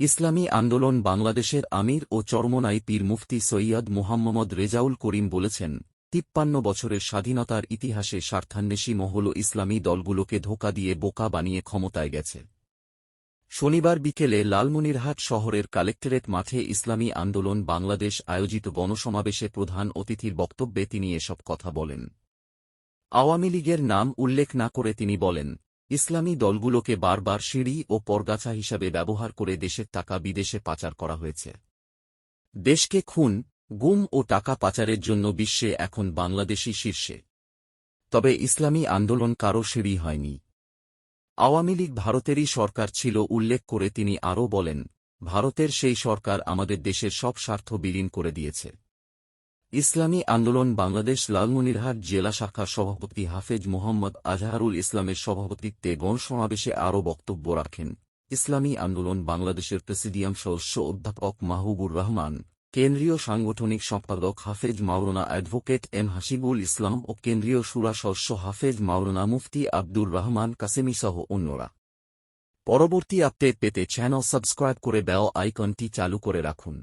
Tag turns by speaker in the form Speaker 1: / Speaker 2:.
Speaker 1: ইসলামী আন্দোলন বাংলাদেশের আমির ও চরমনাই পীর মুফতি সৈয়দ মুহাম্মদ রেজাউল করিম বলেছেন, তিপ্পান্ন বছরের স্বাধীনতার ইতিহাসে স্বার্থান্বেষী মহল ইসলামী দলগুলোকে ধোকা দিয়ে বোকা বানিয়ে ক্ষমতায় গেছে। শনিবার বিকেলে লালমনিরহাট শহরের কালেক্টরেট মাঠে ইসলামী আন্দোলন বাংলাদেশ আয়োজিত গণসমাবেশে প্রধান অতিথির বক্তব্যে তিনি এসব কথা বলেন। আওয়ামী লীগের নাম উল্লেখ না করে তিনি বলেন ইসলামী দলগুলোকে বারবার সিঁড়ি ও পরগাছা হিসাবে ব্যবহার করে দেশের টাকা বিদেশে পাচার করা হয়েছে। দেশকে খুন, গুম ও টাকা পাচারের জন্য বিশ্বে এখন বাংলাদেশই শীর্ষে। তবে ইসলামী আন্দোলন কারও সিঁড়ি হয়নি। আওয়ামী লীগ ভারতেরই সরকার ছিল উল্লেখ করে তিনি আরও বলেন, ভারতের সেই সরকার আমাদের দেশের সব স্বার্থ বিলীন করে দিয়েছে। ইসলামী আন্দোলন বাংলাদেশ লালমনিরহাট জেলা শাখার সভাপতি হাফেজ মোহাম্মদ আজহারুল ইসলামের সভাপতিত্বে গণসমাবেশে আরও বক্তব্য রাখেন। ইসলামী আন্দোলন বাংলাদেশের প্রেসিডিয়াম সদস্য অধ্যাপক মাহবুবুর রহমান, কেন্দ্রীয় সাংগঠনিক সম্পাদক হাফেজ মাওলানা অ্যাডভোকেট এম হাসিবুল ইসলাম ও কেন্দ্রীয় সুরা সদস্য হাফেজ মাওলানা মুফতি আব্দুর রহমান কাসেমি সহ অন্যরা। পরবর্তী আপডেট পেতে চ্যানেল সাবস্ক্রাইব করে বেল আইকনটি চালু করে রাখুন।